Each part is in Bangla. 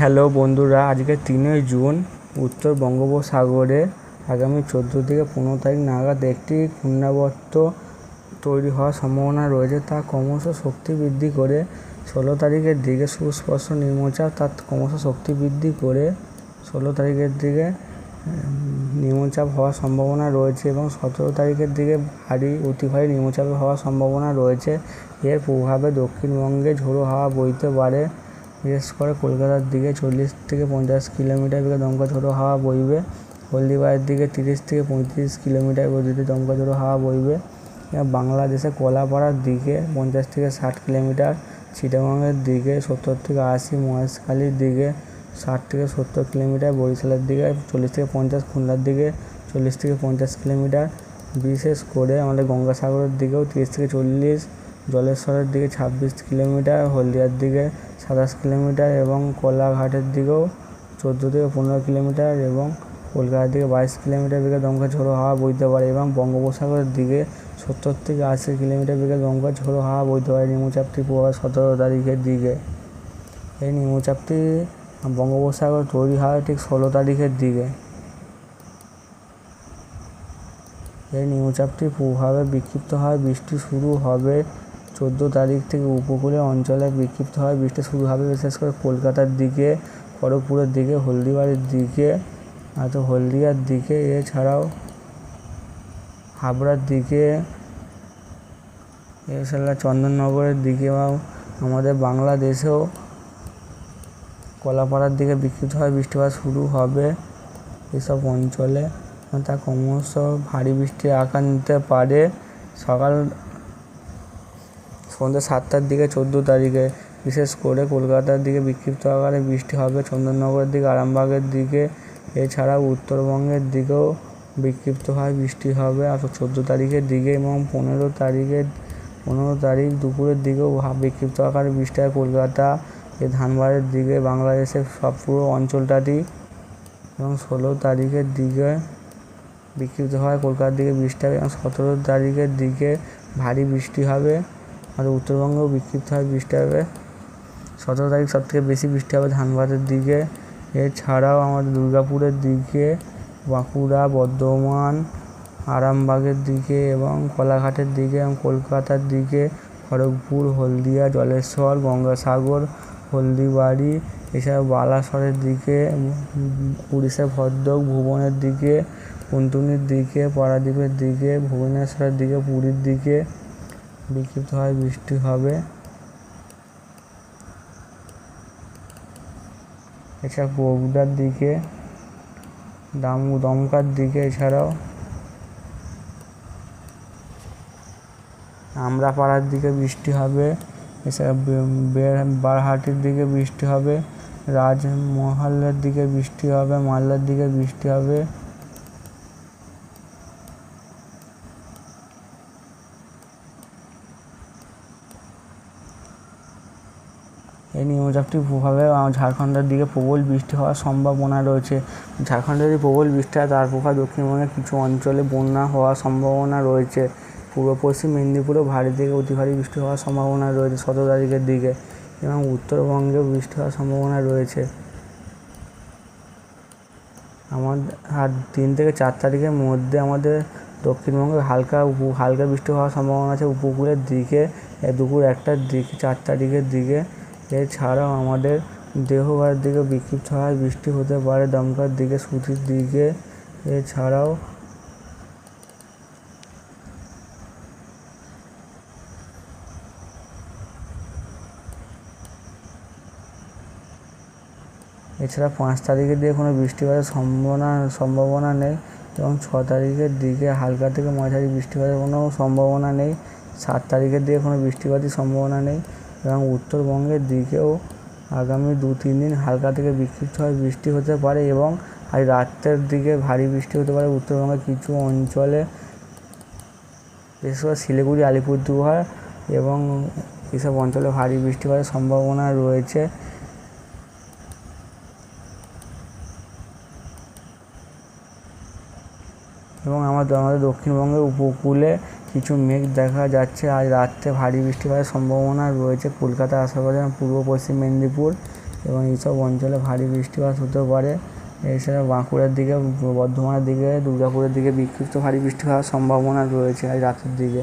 হ্যালো বন্ধুরা, আজকে তিনই জুন, উত্তর বঙ্গোপসাগরে আগামী চোদ্দ থেকে পনেরো তারিখ নাগাদ একটি ঘূর্ণাবর্ত তৈরি হওয়ার সম্ভাবনা রয়েছে। তা ক্রমশ শক্তি বৃদ্ধি করে ষোলো তারিখের দিকে সুস্পর্শ নিম্নচাপ তার ক্রমশ শক্তি বৃদ্ধি করে ষোলো তারিখের দিকে নিম্নচাপ হওয়ার সম্ভাবনা রয়েছে এবং সতেরো তারিখের দিকে ভারী, অতি ভারী নিম্নচাপ হওয়ার সম্ভাবনা রয়েছে। এর প্রভাবে দক্ষিণবঙ্গে ঝোড়ো হাওয়া বইতে পারে। বিশেষ করে কলকাতার দিকে চল্লিশ থেকে পঞ্চাশ কিলোমিটার বেগে দমকা ঝোড়ো হাওয়া বইবে। হলদিবাড়ির দিকে তিরিশ থেকে পঁয়ত্রিশ কিলোমিটার গতিতে দমকা ঝোড়ো হাওয়া বইবে। বাংলাদেশে কলাপাড়ার দিকে পঞ্চাশ থেকে ষাট কিলোমিটার, চিটাগংয়ের দিকে সত্তর থেকে আশি, মহেশখালীর দিকে ষাট থেকে সত্তর কিলোমিটার, বরিশালের দিকে চল্লিশ থেকে পঞ্চাশ, খুলনার দিকে চল্লিশ থেকে পঞ্চাশ কিলোমিটার। বিশেষ করে আমাদের গঙ্গাসাগরের দিকেও তিরিশ থেকে চল্লিশ, জলেশ্বরের দিকে ছাব্বিশ কিলোমিটার, হলদিয়ার দিকে সাতাশ কিলোমিটার এবং কোলাঘাটের দিকেও চোদ্দ থেকে পনেরো কিলোমিটার এবং কলকাতার দিকে বাইশ কিলোমিটার বেগে দমকা ঝোড়ো হাওয়া বইতে পারে এবং বঙ্গোপসাগরের দিকে সত্তর থেকে আশি কিলোমিটার বেগে দমকা ঝোড়ো হাওয়া বইতে পারে নিম্নচাপটি প্রভাব সতেরো তারিখের দিকে। এই নিম্নচাপটি বঙ্গোপসাগর তৈরি হয় ঠিক ষোলো তারিখের দিকে। এই নিম্নচাপটির প্রভাবে বিক্ষিপ্ত হয়, বৃষ্টি শুরু হবে চোদ্দ তারিখ থেকে উপকূলীয় অঞ্চলে বিক্ষিপ্ত হয় বৃষ্টি শুরু হবে, বিশেষ করে কলকাতার দিকে, খড়গপুরের দিকে, হলদিবাড়ির দিকে, আর তো হলদিয়ার দিকে, এছাড়াও হাবড়ার দিকে, এছাড়া চন্দননগরের দিকে বা আমাদের বাংলাদেশেও কলাপাড়ার দিকে বিক্ষিপ্ত হয় বৃষ্টিপাত শুরু হবে এসব অঞ্চলে। তা ক্রমশ ভারী বৃষ্টির আকার নিতে পারে। সকাল সন্ধ্যে সাতটার দিকে, চোদ্দ তারিখে। বিশেষ করে কলকাতার দিকে বিক্ষিপ্ত আকারে বৃষ্টি হবে। চন্দননগরের দিকে, আরামবাগের দিকে এছাড়াও উত্তরবঙ্গের দিকেও বিক্ষিপ্তভাবে বৃষ্টি হবে। আর চোদ্দ তারিখের দিকে এবং পনেরো তারিখের, পনেরো তারিখ দুপুরের দিকেও বিক্ষিপ্ত আকারে বৃষ্টি হয় কলকাতা এ ধানবাদের দিকে, বাংলাদেশের সব পুরো অঞ্চলটাটি এবং ষোলো তারিখের দিকে বিক্ষিপ্ত হয় কলকাতার দিকে বৃষ্টি হবে। এবং সতেরো তারিখের দিকে ভারী বৃষ্টি হবে। আর উত্তরবঙ্গেও বিক্ষিপ্তভাবে বৃষ্টি হবে। সতেরো তারিখ সব থেকে বেশি বৃষ্টি হবে ধানবাদের দিকে। এছাড়াও আমাদের দুর্গাপুরের দিকে, বাঁকুড়া, বর্ধমান, আরামবাগের দিকে এবং কোলাঘাটের দিকে এবং কলকাতার দিকে, খড়গপুর, হলদিয়া, জলেশ্বর, গঙ্গাসাগর, হলদিবাড়ি, এছাড়াও বালাসরের দিকে উড়িষ্যার ভদ্রক, ভুবনের দিকে কুন্তনির দিকে, পারাদ্বীপের দিকে, ভুবনেশ্বরের দিকে, পুরীর দিকে বিক্ষিপ্তভাবে বৃষ্টি হবে। এছাড়া বগুড়ার দিকে, দাম, দমকার দিকে এছাড়াও আমরাপাড়ার দিকে বৃষ্টি হবে, এছাড়া বারহাটির দিকে বৃষ্টি হবে, রাজমহলের দিকে বৃষ্টি হবে, মালদার দিকে বৃষ্টি হবে। এই নিম্নচাপটির প্রভাবে ঝাড়খণ্ডের দিকে প্রবল বৃষ্টি হওয়ার সম্ভাবনা রয়েছে। ঝাড়খণ্ডে যদি প্রবল বৃষ্টি হয় তার প্রভাবে দক্ষিণবঙ্গের কিছু অঞ্চলে বন্যা হওয়ার সম্ভাবনা রয়েছে। পূর্ব পশ্চিম মেদিনীপুরেও ভারী থেকে অতি ভারী বৃষ্টি হওয়ার সম্ভাবনা রয়েছে সতেরো তারিখের দিকে এবং উত্তরবঙ্গেও বৃষ্টি হওয়ার সম্ভাবনা রয়েছে। আমাদের আর তিন থেকে চার তারিখের মধ্যে আমাদের দক্ষিণবঙ্গে হালকা হালকা বৃষ্টি হওয়ার সম্ভাবনা আছে। উপকূলের দিকে দুপুর একটার দিকে, চার তারিখের দিকে এছাড়াও আমাদের দেহঘরের দিকে বিক্ষিপ্তভাবে বৃষ্টি হতে পারে, দমকার দিকে, সুতির দিকে। এছাড়াও এছাড়া পাঁচ তারিখের দিকে কোনো বৃষ্টিপাতের সম্ভাবনা সম্ভাবনা নেই এবং ছ তারিখের দিকে হালকা থেকে মাঝারি বৃষ্টিপাতের কোনো সম্ভাবনা নেই। সাত তারিখের দিকে কোনো বৃষ্টিপাতের সম্ভাবনা নেই। এবং উত্তরবঙ্গের দিকেও আগামী দু, তিন দিন হালকা থেকে বিক্ষিপ্তভাবে বৃষ্টি হতে পারে এবং আজ রাত্রের দিকে ভারী বৃষ্টি হতে পারে। উত্তরবঙ্গের কিছু অঞ্চলে, বিশেষ করে শিলিগুড়ি, আলিপুরদুয়ার এবং এসব অঞ্চলে ভারী বৃষ্টি হওয়ার সম্ভাবনা রয়েছে। এবং আমাদের আমাদের দক্ষিণবঙ্গের উপকূলে কিছু মেঘ দেখা যাচ্ছে। আজ রাত্রে ভারী বৃষ্টিপাতের সম্ভাবনা রয়েছে কলকাতা আশেপাশে পূর্ব পশ্চিম মেদিনীপুর এবং এইসব অঞ্চলে ভারী বৃষ্টিপাত হতে পারে। এছাড়া বাঁকুড়ার দিকে, বর্ধমানের দিকে, দুর্গাপুরের দিকে বিক্ষিপ্ত ভারী বৃষ্টি হওয়ার সম্ভাবনা রয়েছে আজ রাতের দিকে।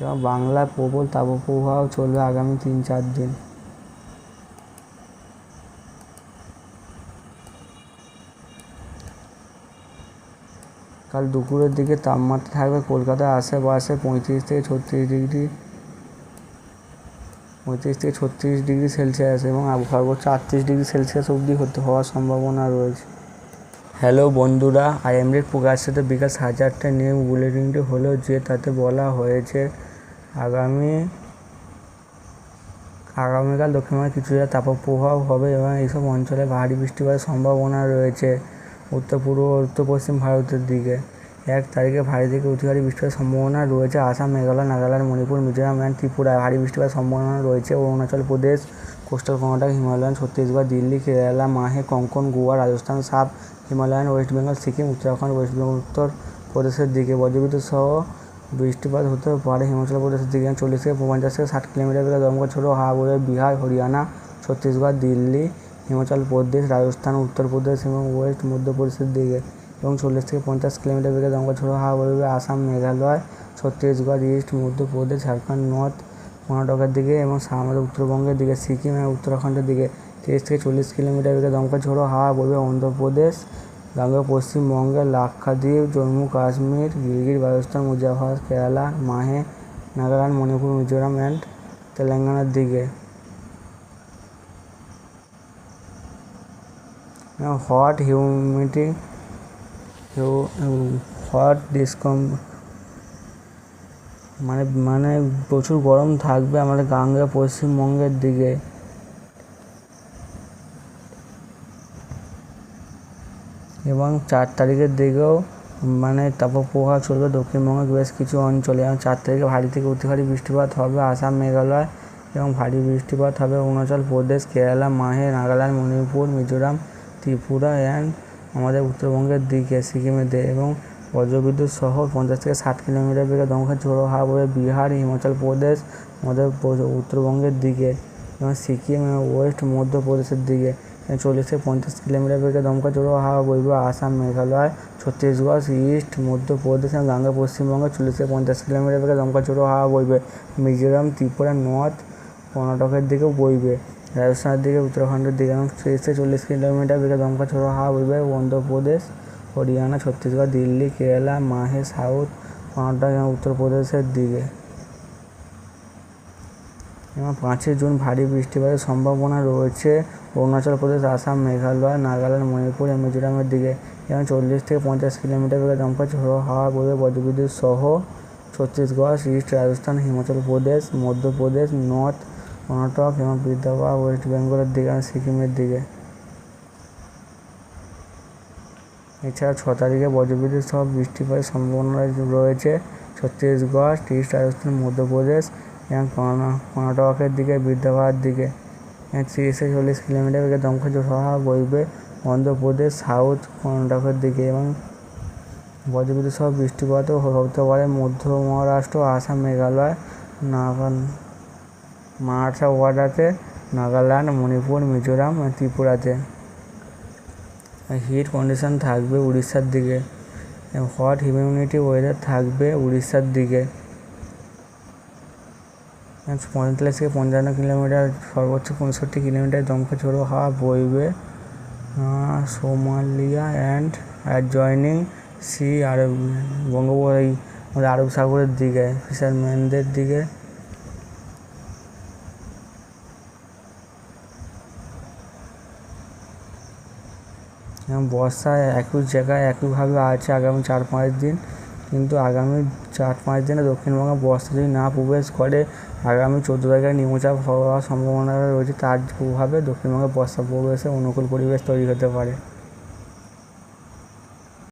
এবং বাংলায় প্রবল তাপপ্রবাহ চলবে আগামী তিন চার দিন। কাল দুপুরের দিকে তাপমাত্রা থাকবে কলকাতার আশেপাশে পঁয়ত্রিশ থেকে ছত্রিশ ডিগ্রি, পঁয়ত্রিশ থেকে ছত্রিশ ডিগ্রি সেলসিয়াস এবং সর্বোচ্চ আটত্রিশ ডিগ্রি সেলসিয়াস অবধি হতে হওয়ার সম্ভাবনা রয়েছে। হ্যালো বন্ধুরা আই এম রেড প্রকাশিত বিকাশ চারটায় নিয়ে বুলেটিনটি হলো যে তাতে বলা হয়েছে আগামী, আগামীকাল দক্ষিণবঙ্গে কিছুটা তাপপ্রবাহ হবে এবং এইসব অঞ্চলে ভারী বৃষ্টিপাতের সম্ভাবনা রয়েছে। উত্তর পূর্ব উত্তর পশ্চিম ভারতের দিকে। এক তারিখে ভারী থেকে অতি ভারী বৃষ্টিপাতের সম্ভাবনা রয়েছে। আসাম, মেঘালয়, নাগাল্যান্ড, মণিপুর, মিজোরাম অ্যান্ড ত্রিপুরায় ভারী বৃষ্টিপাতের সম্ভাবনা রয়েছে। Arunachal Pradesh, coastal Karnataka, Himalayan, Chhattisgarh, Delhi, Kerala, Mahe, Konkan, Goa, Rajasthan sub Himalayan, west Bengal, Sikkim, Uttarakhand, west Bengal, Uttar প্রদেশের দিকে। বজ্রবিদ্যুৎ সহ বৃষ্টিপাত হতে পারে হিমাচল প্রদেশের দিকে। চল্লিশ থেকে পঞ্চাশ থেকে ষাট কিলোমিটার বেলা দমকা ছোটো হাওয়া বিহার, হরিয়ানা, ছত্তিশগড়, দিল্লি হিমাচল প্রদেশ, রাজস্থান, উত্তরপ্রদেশ এবং ওয়েস্ট মধ্যপ্রদেশের দিকে এবং চল্লিশ থেকে পঞ্চাশ কিলোমিটার বেগে দমকা হাওয়া বইবে আসাম, মেঘালয়, ছত্তিশগড়, ইস্ট, মধ্যপ্রদেশ, ঝাড়খণ্ড, নর্থ কর্ণাটকের দিকে এবং আমাদের উত্তরবঙ্গের দিকে, সিকিম এবং উত্তরাখণ্ডের দিকে তিরিশ থেকে চল্লিশ কিলোমিটার বেগে দমকা হাওয়া বইবে অন্ধ্রপ্রদেশ, গঙ্গা পশ্চিমবঙ্গের লাক্ষাদ্বীপ, জম্মু, কাশ্মীর গিরগির রাজস্থান মুজাফর কেরালা, মাহে, নাগাল্যান্ড, মণিপুর, মিজোরাম অ্যান্ড তেলেঙ্গানার দিকে। হট হিউমিডিটি হট ডিসকম মানে মানে প্রচুর গরম থাকবে আমাদের গাঙ্গা পশ্চিমবঙ্গের দিকে। এবং চার তারিখের দিকেও মানে তাপপ্রবাহ চলবে দক্ষিণবঙ্গের বেশ কিছু অঞ্চলে। এবং চার তারিখে ভারী থেকে অতি ভারী বৃষ্টিপাত হবে আসাম, মেঘালয় এবং ভারী বৃষ্টিপাত হবে অরুণাচল প্রদেশ, কেরালা, মাহে, নাগাল্যান্ড, মণিপুর, মিজোরাম ত্রিপুরা অ্যান্ড আমাদের উত্তরবঙ্গের দিকে, সিকিমের দিকে এবং বজ্রবিদ্যুৎ সহ পঞ্চাশ থেকে ষাট কিলোমিটার বেগে দমকা ঝোড়ো হাওয়া বয়ে বিহার, হিমাচল প্রদেশ, আমাদের উত্তরবঙ্গের দিকে এবং সিকিম এবং ওয়েস্ট মধ্যপ্রদেশের দিকে। চল্লিশ থেকে পঞ্চাশ কিলোমিটার বেগে দমকা ঝোড়ো হাওয়া বইবে আসাম, মেঘালয়, ছত্তিশগড়, ইস্ট মধ্যপ্রদেশ এবং গাঙ্গা পশ্চিমবঙ্গে চল্লিশ থেকে পঞ্চাশ কিলোমিটার বেগে দমকা ঝোড়ো হাওয়া বইবে। মিজোরাম, ত্রিপুরা, নর্থ কর্ণাটকের দিকেও বইবে। রাজস্থানের দিকে, উত্তরাখণ্ডের দিকে এবং তিরিশ থেকে চল্লিশ কিলোমিটার বেগে দমকা ঝোড়ো হাওয়া বইবে অন্ধ্রপ্রদেশ, হরিয়ানা, ছত্তিশগড়, দিল্লি, কেরালা, মাহে, সাউথ কর্ণাটক এবং উত্তরপ্রদেশের দিকে। এবং পাঁচই জুন ভারী বৃষ্টিপাতের সম্ভাবনা রয়েছে। অরুণাচল প্রদেশ, আসাম, মেঘালয়, নাগাল্যান্ড, মণিপুর, এবং মিজোরামের দিকে। এবং চল্লিশ থেকে পঞ্চাশ কিলোমিটার বেগে দমকা ঝোড়ো হাওয়া বইবে বজ্রবিদ্যুৎ সহ ছত্তিশগড়, ইস্ট রাজস্থান, হিমাচল প্রদেশ, মধ্যপ্রদেশ, নর্থ কর্ণাটক এবং বিদর্ভ ওয়েস্ট বেঙ্গলের দিকে এবং সিকিমের দিকে। এছাড়া ছ তারিখে বজ্রবিদ্যুৎ সহ বৃষ্টিপাতের সম্ভাবনা রয়েছে। ছত্তিশগড়, ইস্ট রাজস্থান, মধ্যপ্রদেশ এবং কর্ণাটকের দিকে, বিদর্ভার দিকে। তিরিশ চল্লিশ কিলোমিটার বেগে দমকা সহ বইবে অন্ধ্রপ্রদেশ, সাউথ কর্ণাটকের দিকে এবং বজ্রবিদ্যুৎ সহ বৃষ্টিপাতও হতে পারে মধ্য মহারাষ্ট্র, আসাম, মেঘালয় নাগাল মারাঠাওয়াড়াতে নাগাল্যান্ড, মণিপুর, মিজোরাম, ত্রিপুরাতে। হিট কন্ডিশন থাকবে উড়িষ্যার দিকে। হট হিউমিডিটি ওয়েদার থাকবে উড়িষ্যার দিকে। পঁয়তাল্লিশ থেকে পঞ্চান্ন কিলোমিটার, সর্বোচ্চ পঁয়ষট্টি কিলোমিটার দমকা ঝোড়ো হাওয়া বইবে। সোমালিয়া অ্যান্ড অ্যাডজয়নিং সি আরব বঙ্গোপ আমাদের আরব সাগরের দিকে ফিশারম্যানদের দিকে। বর্ষা একই জায়গায় একইভাবে আছে আগামী চার পাঁচ দিন। কিন্তু আগামী চার পাঁচ দিনে দক্ষিণবঙ্গে বর্ষা যদি না প্রবেশ করে, আগামী চোদ্দ তারিখে নিম্নচাপ হওয়ার সম্ভাবনা রয়েছে, তার প্রভাবে দক্ষিণবঙ্গে বর্ষা প্রবেশে অনুকূল পরিবেশ তৈরি হতে পারে।